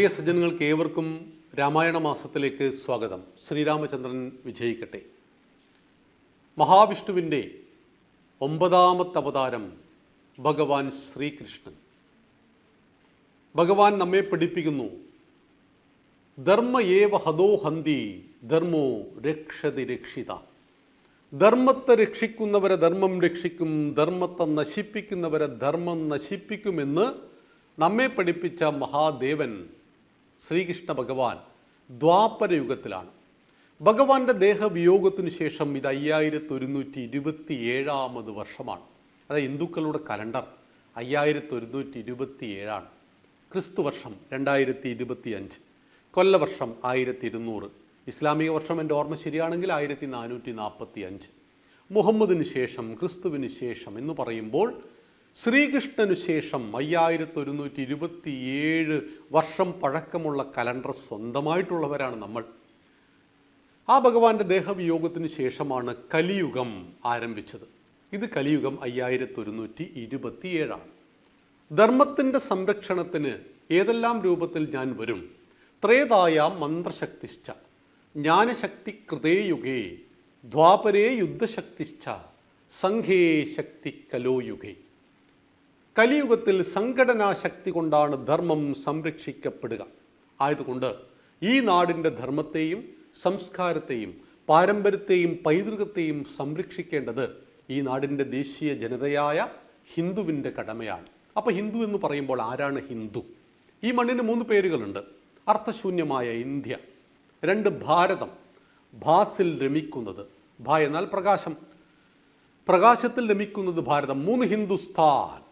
പ്രിയ സജ്ജനങ്ങൾക്ക് ഏവർക്കും രാമായണ മാസത്തിലേക്ക് സ്വാഗതം. ശ്രീരാമചന്ദ്രൻ വിജയിക്കട്ടെ. മഹാവിഷ്ണുവിന്റെ ഒമ്പതാമത്തെ അവതാരം ഭഗവാൻ ശ്രീകൃഷ്ണൻ. ഭഗവാൻ നമ്മെ പഠിപ്പിക്കുന്നു ധർമ്മ ഏവ ഹതോ ഹന്തി ധർമ്മോ രക്ഷതി രക്ഷിത. ധർമ്മത്തെ രക്ഷിക്കുന്നവരെ ധർമ്മം രക്ഷിക്കും ധർമ്മത്തെ നശിപ്പിക്കുന്നവരെ ധർമ്മം നശിപ്പിക്കുമെന്ന് നമ്മെ പഠിപ്പിച്ച മഹാദേവൻ ശ്രീകൃഷ്ണ ഭഗവാൻ ദ്വാപരയുഗത്തിലാണ്. ഭഗവാന്റെ ദേഹവിയോഗത്തിന് ശേഷം ഇത് അയ്യായിരത്തി ഒരുന്നൂറ്റി ഇരുപത്തി ഏഴാമത് വർഷമാണ്. അതായത് ഹിന്ദുക്കളുടെ കലണ്ടർ അയ്യായിരത്തി ഒരുന്നൂറ്റി ഇരുപത്തി ഏഴാണ് ക്രിസ്തു വർഷം രണ്ടായിരത്തി ഇരുപത്തി അഞ്ച് കൊല്ലവർഷം ആയിരത്തി ഇരുന്നൂറ് ഇസ്ലാമിക വർഷം എന്റെ ഓർമ്മ ശരിയാണെങ്കിൽ ആയിരത്തി നാനൂറ്റി നാൽപ്പത്തി അഞ്ച് മുഹമ്മദിന് ശേഷം ക്രിസ്തുവിന് ശേഷം എന്ന് പറയുമ്പോൾ ശ്രീകൃഷ്ണനു ശേഷം അയ്യായിരത്തി ഒരുന്നൂറ്റി ഇരുപത്തി ഏഴ് വർഷം പഴക്കമുള്ള കലണ്ടർ സ്വന്തമായിട്ടുള്ളവരാണ് നമ്മൾ. ആ ഭഗവാന്റെ ദേഹവിയോഗത്തിന് ശേഷമാണ് കലിയുഗം ആരംഭിച്ചത്. ഇത് കലിയുഗം അയ്യായിരത്തി ഒരുന്നൂറ്റി ഇരുപത്തിയേഴാണ് ധർമ്മത്തിന്റെ സംരക്ഷണത്തിന് ഏതെല്ലാം രൂപത്തിൽ ഞാൻ വരും? ത്രേതായ മന്ത്രശക്തിശ്ച ജ്ഞാനശക്തി കൃതേയുഗേ ദ്വാപരേ യുദ്ധശക്തിശ്ച സംഘേ ശക്തി കലോ യുഗേ കലിയുഗത്തിൽ സംഘടനാ ശക്തി കൊണ്ടാണ് ധർമ്മം സംരക്ഷിക്കപ്പെടുക. ആയതുകൊണ്ട് ഈ നാടിന്റെ ധർമ്മത്തെയും സംസ്കാരത്തെയും പാരമ്പര്യത്തെയും പൈതൃകത്തെയും സംരക്ഷിക്കേണ്ടത് ഈ നാടിന്റെ ദേശീയ ജനതയായ ഹിന്ദുവിന്റെ കടമയാണ്. അപ്പോൾ ഹിന്ദു എന്ന് പറയുമ്പോൾ ആരാണ് ഹിന്ദു? ഈ മണ്ണിന് മൂന്ന് പേരുകളുണ്ട്. അർത്ഥശൂന്യമായ ഇന്ത്യ രണ്ട് ഭാരതം ഭാസിൽ രമിക്കുന്നത് ഭ എന്നാൽ പ്രകാശം. പ്രകാശത്തിൽ രമിക്കുന്നത് ഭാരതം മൂന്ന് Hindustan.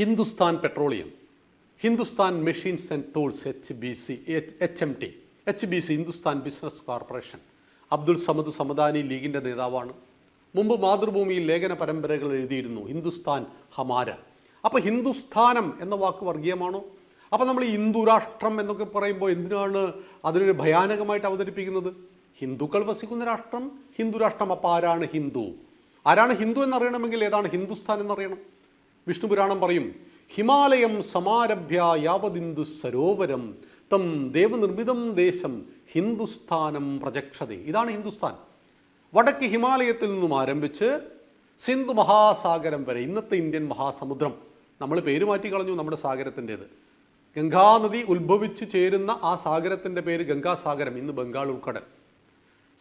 Hindustan petroleum Hindustan machines and tools H B C H M T H B C Hindustan business corporation. Abdul Samad Samadani ലീഗിന്റെ നേതാവാണ്. മുമ്പ് മാതൃഭൂമിയിൽ ലേഖന പരമ്പരകൾ എഴുതിയിരുന്നു ഹിന്ദുസ്ഥാൻ ഹമാര. അപ്പോൾ ഹിന്ദുസ്ഥാനം എന്ന വാക്ക് വർഗീയമാണോ? അപ്പോൾ നമ്മൾ ഹിന്ദു രാഷ്ട്രം എന്നൊക്കെ പറയുമ്പോൾ എന്തിനാണ് അതിനൊരു ഭയാനകമായിട്ട് അവതരിപ്പിക്കുന്നത്? ഹിന്ദുക്കൾ വസിക്കുന്ന രാഷ്ട്രം ഹിന്ദു രാഷ്ട്രം അപ്പോൾ ആരാണ് ഹിന്ദു? ആരാണ് ഹിന്ദു എന്നറിയണമെങ്കിൽ ഏതാണ് ഹിന്ദുസ്ഥാൻ എന്നറിയണം. വിഷ്ണുപുരാണം പറയും ഹിമാലയം സമാരഭ്യ യാവതിന്ദു സരോവരം തം ദേവനിർമ്മിതം ദേശം ഹിന്ദുസ്ഥാനം പ്രജക്ഷതേ. ഇതാണ് ഹിന്ദുസ്ഥാൻ. വടക്ക് ഹിമാലയത്തിൽ നിന്നും ആരംഭിച്ച് സിന്ധു മഹാസാഗരം വരെ ഇന്നത്തെ ഇന്ത്യൻ മഹാസമുദ്രം. നമ്മൾ പേര് മാറ്റി കളഞ്ഞു നമ്മുടെ സാഗരത്തിന്റെത്. ഗംഗാനദി ഉത്ഭവിച്ചു ചേരുന്ന ആ സാഗരത്തിന്റെ പേര് ഗംഗാസാഗരം ഇന്ന് ബംഗാൾ ഉൾക്കടൽ.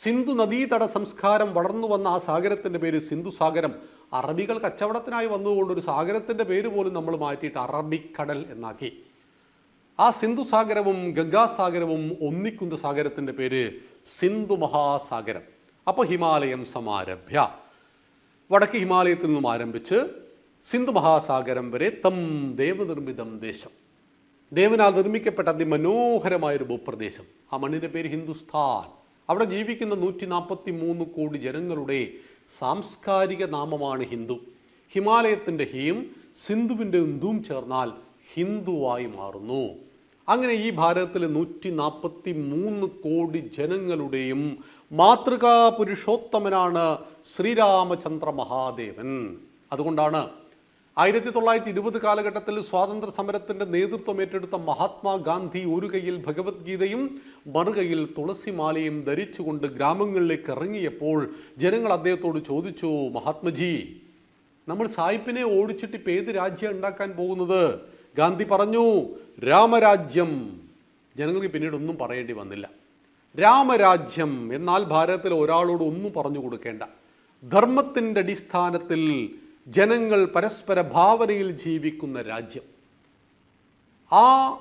സിന്ധു നദീതട സംസ്കാരം വളർന്നു വന്ന ആ സാഗരത്തിന്റെ പേര് സിന്ധു സാഗരം. അറബികൾ കച്ചവടത്തിനായി വന്നതുകൊണ്ട് ഒരു സാഗരത്തിന്റെ പേര് പോലും നമ്മൾ മാറ്റിയിട്ട് അറബിക്കടൽ എന്നാക്കി. ആ സിന്ധു സാഗരവും ഗംഗാസാഗരവും ഒന്നിക്കുന്ന സാഗരത്തിന്റെ പേര് സിന്ധു മഹാസാഗരം. അപ്പോൾ ഹിമാലയം സമാരഭ്യ. വടക്ക് ഹിമാലയത്തിൽ നിന്നും ആരംഭിച്ച് സിന്ധു മഹാസാഗരം വരെ തം ദേവനിർമ്മിതം ദേശം. ദേവനാൽ നിർമ്മിക്കപ്പെട്ട അതിമനോഹരമായൊരു ഭൂപ്രദേശം. ആ മണ്ണിന്റെ പേര് ഹിന്ദുസ്ഥാൻ. അവിടെ ജീവിക്കുന്ന നൂറ്റി നാൽപ്പത്തി മൂന്ന് കോടി ജനങ്ങളുടെ സാംസ്കാരിക നാമമാണ് ഹിന്ദു. ഹിമാലയത്തിന്റെ ഹീം സിന്ധുവിന്റെ ഹിന്ദുവും ചേർന്നാൽ ഹിന്ദുവായി മാറുന്നു. അങ്ങനെ ഈ ഭാരതത്തിലെ നൂറ്റി നാൽപ്പത്തി മൂന്ന് കോടി ജനങ്ങളുടെയും മാതൃകാ പുരുഷോത്തമനാണ് ശ്രീരാമചന്ദ്ര മഹാദേവൻ അതുകൊണ്ടാണ് ആയിരത്തി തൊള്ളായിരത്തി ഇരുപത് കാലഘട്ടത്തിൽ സ്വാതന്ത്ര്യ സമരത്തിന്റെ നേതൃത്വം ഏറ്റെടുത്ത മഹാത്മാഗാന്ധി ഒരു കയ്യിൽ ഭഗവത്ഗീതയും മറുകൈയിൽ തുളസിമാലയും ധരിച്ചുകൊണ്ട് ഗ്രാമങ്ങളിലേക്ക് ഇറങ്ങിയപ്പോൾ ജനങ്ങൾ അദ്ദേഹത്തോട് ചോദിച്ചു മഹാത്മജി നമ്മൾ സായിപ്പിനെ ഓടിച്ചിട്ട് ഇപ്പം ഏത് രാജ്യം ഉണ്ടാക്കാൻ പോകുന്നത്? ഗാന്ധി പറഞ്ഞു രാമരാജ്യം. ജനങ്ങൾക്ക് പിന്നീട് ഒന്നും പറയേണ്ടി വന്നില്ല. രാമരാജ്യം എന്നാൽ ഭാരതത്തിൽ ഒരാളോട് ഒന്നും പറഞ്ഞു കൊടുക്കേണ്ട. ധർമ്മത്തിന്റെ അടിസ്ഥാനത്തിൽ ജനങ്ങൾ പരസ്പര ഭാവനയിൽ ജീവിക്കുന്ന രാജ്യം. ആ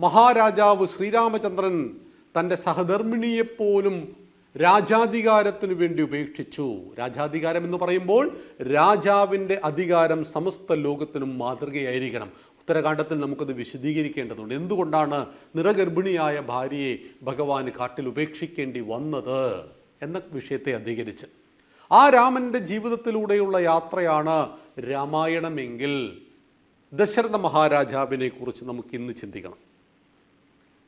മഹാരാജാവ് ശ്രീരാമചന്ദ്രൻ തന്റെ സഹധർമ്മിണിയെപ്പോലും രാജാധികാരത്തിനു വേണ്ടി ഉപേക്ഷിച്ചു. രാജാധികാരം എന്ന് പറയുമ്പോൾ രാജാവിന്റെ അധികാരം സമസ്ത ലോകത്തിനും മാതൃകയായിരിക്കണം. ഉത്തരകാണ്ഡത്തിൽ നമുക്കത് വിശദീകരിക്കേണ്ടതുണ്ട്. എന്തുകൊണ്ടാണ് നിറഗർഭിണിയായ ഭാര്യയെ ഭഗവാൻ കാട്ടിൽ ഉപേക്ഷിക്കേണ്ടി വന്നത് എന്ന വിഷയത്തെ അധികരിച്ച്. ആ രാമന്റെ ജീവിതത്തിലൂടെയുള്ള യാത്രയാണ് രാമായണമെങ്കിൽ ദശരഥ മഹാരാജാവിനെ കുറിച്ച് നമുക്ക് ഇന്ന് ചിന്തിക്കണം.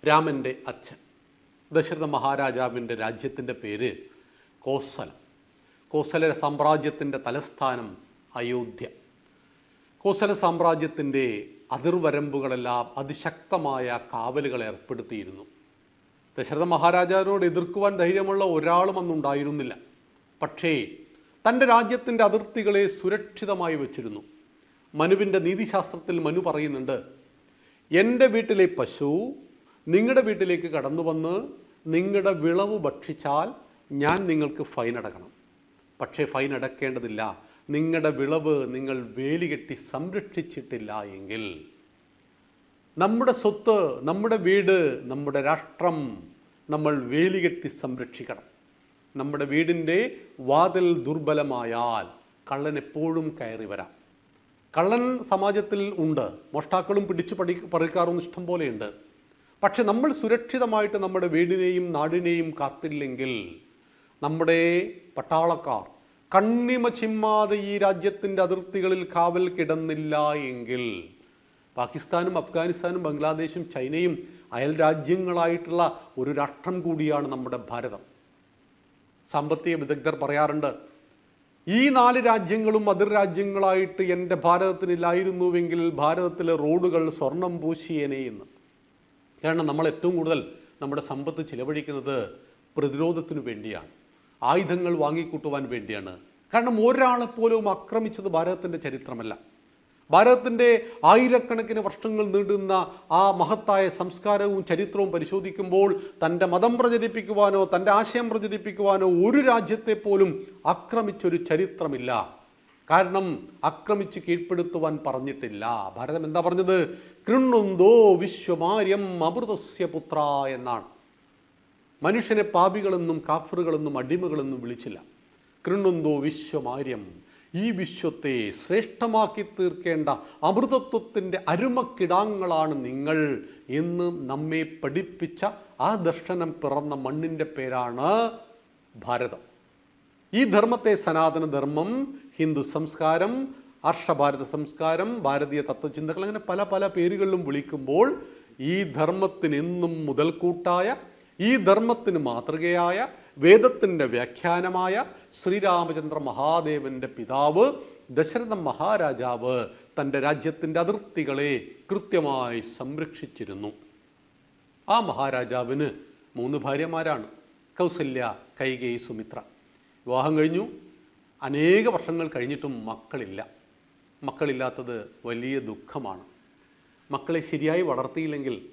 രാമന്റെ അച്ഛൻ ദശരഥ മഹാരാജാവിന്റെ രാജ്യത്തിന്റെ പേര് കോസലം. കോസല സാമ്രാജ്യത്തിന്റെ തലസ്ഥാനം അയോധ്യ. കോസല സാമ്രാജ്യത്തിന്റെ അതിർവരമ്പുകളെല്ലാം അതിശക്തമായ കാവലുകൾ ഏർപ്പെടുത്തിയിരുന്നു. ദശരഥ മഹാരാജാവിനോട് എതിർക്കുവാൻ ധൈര്യമുള്ള ഒരാളും അന്നുണ്ടായിരുന്നില്ല. പക്ഷേ തന്റെ രാജ്യത്തിന്റെ അതിർത്തികളെ സുരക്ഷിതമായി വച്ചിരുന്നു. മനുവിന്റെ നീതിശാസ്ത്രത്തിൽ മനു പറയുന്നുണ്ട് എന്റെ വീട്ടിലെ പശു നിങ്ങളുടെ വീട്ടിലേക്ക് കടന്നു വന്ന് നിങ്ങളുടെ വിളവ് ഭക്ഷിച്ചാൽ ഞാൻ നിങ്ങൾക്ക് ഫൈൻ അടക്കണം. പക്ഷേ ഫൈൻ അടക്കേണ്ടതില്ല. നിങ്ങളുടെ വിളവ് നിങ്ങൾ വേലികെട്ടി സംരക്ഷിച്ചിട്ടില്ല എങ്കിൽ നമ്മുടെ സ്വത്ത് നമ്മുടെ വീട് നമ്മുടെ രാഷ്ട്രം നമ്മൾ വേലികെട്ടി സംരക്ഷിക്കണം. നമ്മുടെ വീടിന്റെ വാതിൽ ദുർബലമായാൽ കള്ളൻ എപ്പോഴും കയറി വരാം. കള്ളൻ സമാജത്തിൽ ഉണ്ട്. മോഷ്ടാക്കളും പിടിച്ചു പഠി പറിക്കാറും ഇഷ്ടം പോലെയുണ്ട്. പക്ഷെ നമ്മൾ സുരക്ഷിതമായിട്ട് നമ്മുടെ വീടിനെയും നാടിനെയും കാത്തില്ലെങ്കിൽ നമ്മുടെ പട്ടാളക്കാർ കണ്ണിമ ചിമ്മാതെ ഈ രാജ്യത്തിന്റെ അതിർത്തികളിൽ കാവൽ കിടന്നില്ല എങ്കിൽ പാകിസ്ഥാനും അഫ്ഗാനിസ്ഥാനും ബംഗ്ലാദേശും ചൈനയും അയൽ രാജ്യങ്ങളായിട്ടുള്ള ഒരു രാഷ്ട്രം കൂടിയാണ് നമ്മുടെ ഭാരതം. സാമ്പത്തിക വിദഗ്ധർ പറയാറുണ്ട് ഈ നാല് രാജ്യങ്ങളും അതിർ രാജ്യങ്ങളായിട്ട് എന്റെ ഭാരതത്തിനില്ലായിരുന്നുവെങ്കിൽ ഭാരതത്തിലെ റോഡുകൾ സ്വർണം പൂശിയേനെ എന്ന്. കാരണം നമ്മൾ ഏറ്റവും കൂടുതൽ നമ്മുടെ സമ്പത്ത് ചിലവഴിക്കുന്നത് പ്രതിരോധത്തിനു വേണ്ടിയാണ് ആയുധങ്ങൾ വാങ്ങിക്കൂട്ടുവാൻ വേണ്ടിയാണ്. കാരണം ഒരാളെപ്പോലും ആക്രമിച്ചത് ഭാരതത്തിന്റെ ചരിത്രമല്ല. ഭാരതത്തിന്റെ ആയിരക്കണക്കിന് വർഷങ്ങൾ നീണ്ടുന്ന ആ മഹത്തായ സംസ്കാരവും ചരിത്രവും പരിശോധിക്കുമ്പോൾ തന്റെ മതം പ്രചരിപ്പിക്കുവാനോ തന്റെ ആശയം പ്രചരിപ്പിക്കുവാനോ ഒരു രാജ്യത്തെ പോലും ആക്രമിച്ചൊരു ചരിത്രമില്ല. കാരണം ആക്രമിച്ച് കീഴ്പ്പെടുത്തുവാൻ പറഞ്ഞിട്ടില്ല. ഭാരതം എന്താ പറഞ്ഞത്? കൃണ്ണുന്തോ വിശ്വമാര്യം അമൃതസ്യ പുത്ര എന്നാണ്. മനുഷ്യനെ പാപികളെന്നും കാഫറുകളെന്നും അടിമകളെന്നും വിളിച്ചില്ല. കൃണ്ണുന്തോ വിശ്വമാര്യം ഈ വിശ്വത്തെ ശ്രേഷ്ഠമാക്കി തീർക്കേണ്ട അമൃതത്വത്തിന്റെ അരുമക്കിടാങ്ങളാണ് നിങ്ങൾ എന്ന് നമ്മെ പഠിപ്പിച്ച ആ ദർശനം പിറന്ന മണ്ണിന്റെ പേരാണ് ഭാരതം. ഈ ധർമ്മത്തെ സനാതന ധർമ്മം ഹിന്ദു സംസ്കാരം ഹർഷഭാരത സംസ്കാരം ഭാരതീയ തത്വചിന്തകൾ അങ്ങനെ പല പല പേരുകളിലും വിളിക്കുമ്പോൾ ഈ ധർമ്മത്തിനെന്നും മുതൽക്കൂട്ടായ ഈ ധർമ്മത്തിന് മാതൃകയായ വേദത്തിന്റെ വ്യാഖ്യാനമായ ശ്രീരാമചന്ദ്ര മഹാദേവന്റെ പിതാവ് ദശരഥ മഹാരാജാവ് തന്റെ രാജ്യത്തിന്റെ അതിർത്തികളെ കൃത്യമായി സംരക്ഷിച്ചിരുന്നു. ആ മഹാരാജാവിന് മൂന്ന് ഭാര്യമാരാണ് കൗസല്യ കൈകേയി സുമിത്ര. വിവാഹം കഴിഞ്ഞു. അനേക വർഷങ്ങൾ കഴിഞ്ഞിട്ടും മക്കളില്ല. മക്കളില്ലാത്തത് വലിയ ദുഃഖമാണ്. മക്കളെ ശരിയായി വളർത്തിയില്ലെങ്കിൽ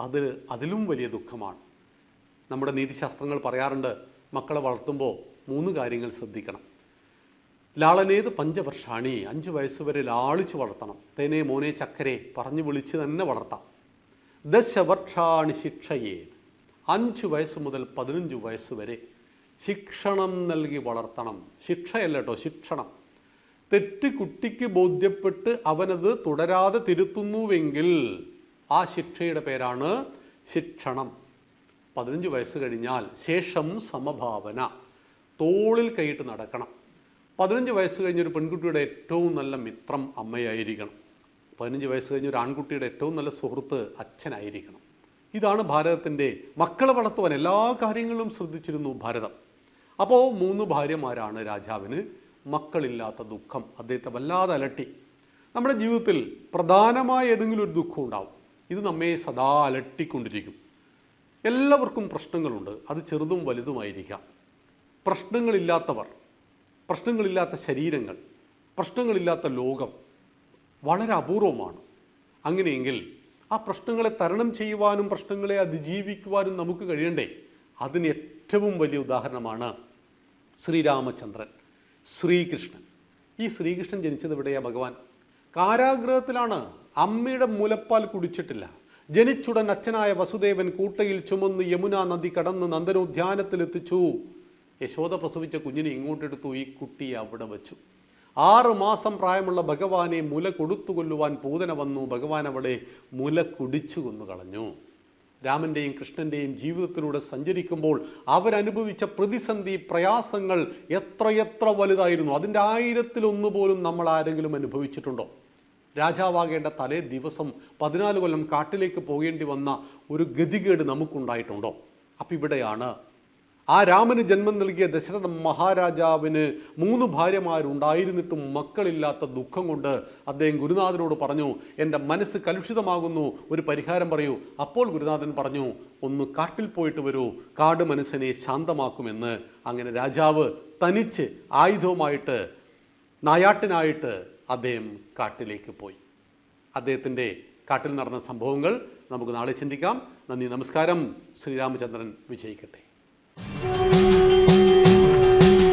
അത് അതിലും വലിയ ദുഃഖമാണ്. നമ്മുടെ നീതിശാസ്ത്രങ്ങൾ പറയാറുണ്ട് മക്കളെ വളർത്തുമ്പോൾ മൂന്ന് കാര്യങ്ങൾ ശ്രദ്ധിക്കണം. ലാളനേത് പഞ്ചവർഷാണി അഞ്ച് വയസ്സുവരെ ലാളിച്ച് വളർത്തണം. തേനെ മോനെ ചക്കരെ പറഞ്ഞു വിളിച്ച് തന്നെ വളർത്താം. ദശവർഷാണി ശിക്ഷയേത് അഞ്ച് വയസ്സ് മുതൽ പതിനഞ്ച് വയസ്സ് വരെ ശിക്ഷണം നൽകി വളർത്തണം. ശിക്ഷയല്ല കേട്ടോ ശിക്ഷണം. തെറ്റ് കുട്ടിക്ക് ബോധ്യപ്പെട്ട് അവനത് തുടരാതെ തിരുത്തുന്നുവെങ്കിൽ ആ ശിക്ഷയുടെ പേരാണ് ശിക്ഷണം. പതിനഞ്ച് വയസ്സ് കഴിഞ്ഞാൽ ശേഷം സമഭാവന. തോളിൽ കൈയിട്ട് നടക്കണം. പതിനഞ്ച് വയസ്സ് കഴിഞ്ഞൊരു പെൺകുട്ടിയുടെ ഏറ്റവും നല്ല മിത്രം അമ്മയായിരിക്കണം. പതിനഞ്ച് വയസ്സ് കഴിഞ്ഞ ഒരു ആൺകുട്ടിയുടെ ഏറ്റവും നല്ല സുഹൃത്ത് അച്ഛനായിരിക്കണം. ഇതാണ് ഭാരതത്തിന്റെ മക്കളെ വളർത്തുവാൻ എല്ലാ കാര്യങ്ങളും ശ്രദ്ധിച്ചിരുന്നു ഭാരതം. അപ്പോൾ മൂന്ന് ഭാര്യമാരാണ് രാജാവിന് മക്കളില്ലാത്ത ദുഃഖം. അദ്ദേഹത്തെ വല്ലാതെ അലട്ടി. നമ്മുടെ ജീവിതത്തിൽ പ്രധാനമായ ഏതെങ്കിലും ഒരു ദുഃഖം ഉണ്ടാവും. ഇത് നമ്മെ സദാ അലട്ടിക്കൊണ്ടിരിക്കും. എല്ലാവർക്കും പ്രശ്നങ്ങളുണ്ട്. അത് ചെറുതും വലുതുമായിരിക്കാം. പ്രശ്നങ്ങളില്ലാത്തവർ പ്രശ്നങ്ങളില്ലാത്ത ശരീരങ്ങൾ പ്രശ്നങ്ങളില്ലാത്ത ലോകം വളരെ അപൂർവമാണ്. അങ്ങനെയെങ്കിൽ ആ പ്രശ്നങ്ങളെ തരണം ചെയ്യുവാനും പ്രശ്നങ്ങളെ അതിജീവിക്കുവാനും നമുക്ക് കഴിയണ്ടേ? അതിന് ഏറ്റവും വലിയ ഉദാഹരണമാണ് ശ്രീരാമചന്ദ്രൻ ശ്രീകൃഷ്ണൻ. ഈ ശ്രീകൃഷ്ണൻ ജനിച്ചത് എവിടെയാണ് ഭഗവാൻ? കാരാഗ്രഹത്തിലാണ്. അമ്മയുടെ മുലപ്പാൽ കുടിച്ചിട്ടില്ല. ജനിച്ചുടൻ അച്ഛനായ വസുദേവൻ കൂട്ടയിൽ ചുമന്ന് യമുന നദി കടന്ന് നന്ദനോദ്യാനത്തിലെത്തിച്ചു. യശോദ പ്രസവിച്ച കുഞ്ഞിനെ ഇങ്ങോട്ടെടുത്തു. ഈ കുട്ടിയെ അവിടെ വച്ചു. ആറ് മാസം പ്രായമുള്ള ഭഗവാനെ മുല കൊടുത്തു കൊല്ലുവാൻ പൂതന വന്നു. ഭഗവാൻ അവിടെ മുല കുടിച്ചു കൊന്നു കളഞ്ഞു. രാമന്റെയും കൃഷ്ണന്റെയും ജീവിതത്തിലൂടെ സഞ്ചരിക്കുമ്പോൾ അവരനുഭവിച്ച പ്രതിസന്ധി പ്രയാസങ്ങൾ എത്രയെത്ര വലുതായിരുന്നു. അതിന്റെ ആയിരത്തിലൊന്നു പോലും നമ്മൾ ആരെങ്കിലും അനുഭവിച്ചിട്ടുണ്ടോ? രാജാവാകേണ്ട തലേ ദിവസം പതിനാല് കൊല്ലം കാട്ടിലേക്ക് പോകേണ്ടി വന്ന ഒരു ഗതികേട് നമുക്കുണ്ടായിട്ടുണ്ടോ? അപ്പം ഇവിടെയാണ്. ആ രാമന് ജന്മം നൽകിയ ദശരഥ മഹാരാജാവിന് മൂന്ന് ഭാര്യമാരുണ്ടായിരുന്നിട്ടും മക്കളില്ലാത്ത ദുഃഖം കൊണ്ട് അദ്ദേഹം ഗുരുനാഥനോട് പറഞ്ഞു എന്റെ മനസ്സ് കലുഷിതമാകുന്നു. ഒരു പരിഹാരം പറയൂ. അപ്പോൾ ഗുരുനാഥൻ പറഞ്ഞു ഒന്ന് കാട്ടിൽ പോയിട്ട് വരൂ. കാട് മനസ്സിനെ ശാന്തമാക്കുമെന്ന്. അങ്ങനെ രാജാവ് തനിച്ച് ആയുധവുമായിട്ട് നായാട്ടിനായിട്ട് അദ്ദേഹം കാട്ടിലേക്ക് പോയി. അദ്ദേഹത്തിന്റെ കാട്ടിൽ നടന്ന സംഭവങ്ങൾ നമുക്ക് നാളെ ചിന്തിക്കാം. നന്ദി നമസ്കാരം. ശ്രീരാമചന്ദ്രൻ വിജയിക്കട്ടെ.